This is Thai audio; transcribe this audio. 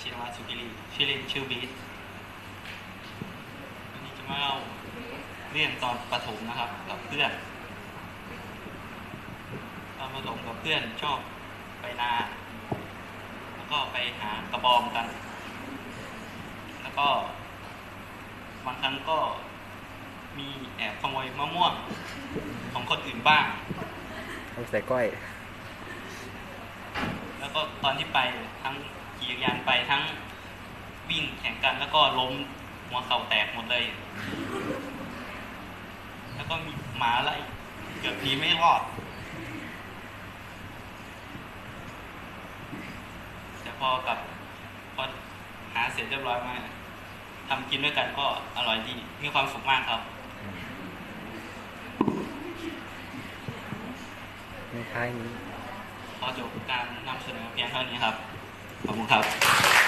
ชินวัตรสุกิรีชื่อเล่นชื่อบีทวันนี้จะมาเล่าเรื่องตอนประถมนะครับกับเพื่อน ตอนประถมกับเพื่อนชอบไปนา แล้วก็ไปหากระบอมกัน แล้วก็บางครั้งก็มีแอบขโมยมะม่วงของคนอื่นบ้างเอาใส่ก้อย แล้วก็ตอนที่ไปทั้ง ขี่จักรยานไปทั้งวิ่งแข่งกันแล้วก็ล้มหัวเข่าแตกหมดเลย แล้วก็มีหมาไล่เกือบหนีไม่รอด แต่พอกลับพอหาเสร็จเรียบร้อยมาทำกินด้วยกันก็อร่อยดี มีความสุขมากครับในท้ายนี้ ขอจบการนำเสนอเพียงเท่านี้ครับ ขอบคุณครับ